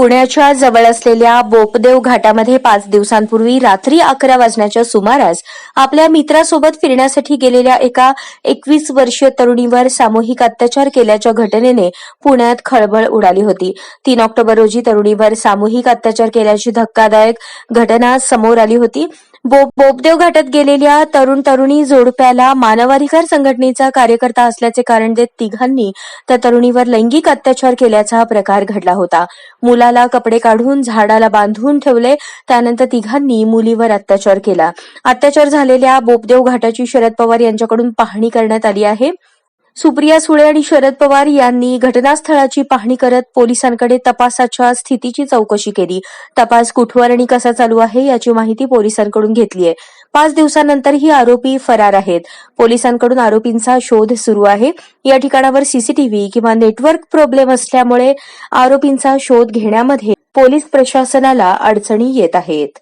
पुण्याच्या जवळ असलेल्या बोपदेव घाटामध्ये पाच दिवसांपूर्वी रात्री अकरा वाजण्याच्या सुमारास आपल्या मित्रासोबत फिरण्यासाठी गेलेल्या एका एकवीस वर्षीय तरुणीवर सामूहिक अत्याचार केल्याच्या घटनेने पुण्यात खळबळ उडाली होती. तीन ऑक्टोबर रोजी तरुणीवर सामूहिक अत्याचार केल्याची धक्कादायक घटना समोर आली होती. बोपदेव घाटात गेलेल्या तरुण तरुणी जोडप्याला मानवाधिकार संघटनेचा कार्यकर्ता असल्याचे कारण देत तिघांनी त्या तरुणीवर लैंगिक अत्याचार केल्याचा प्रकार घडला होता. मुलाला कपडे काढून झाडाला बांधून ठेवले त्यानंतर तिघांनी मुलीवर अत्याचार केला. अत्याचार झालेल्या बोपदेव घाटाची शरद पवार यांच्याकडून पाहणी करण्यात आली आहे. सुप्रिया सुळे आणि शरद पवार यांनी घटनास्थळाची पाहणी करत पोलिसांकडे तपासाच्या स्थितीची चौकशी केली. तपास कुठवर आणि कसा चालू आहे याची माहिती पोलिसांकडून घेतली आहे. पाच दिवसानंतरही आरोपी फरार आहेत. पोलिसांकडून आरोपींचा शोध सुरू आहे. या ठिकाणावर सीसीटीव्ही किंवा नेटवर्क प्रॉब्लेम असल्यामुळे आरोपींचा शोध घेण्यामध्ये पोलीस प्रशासनाला अडचणी येत आहेत.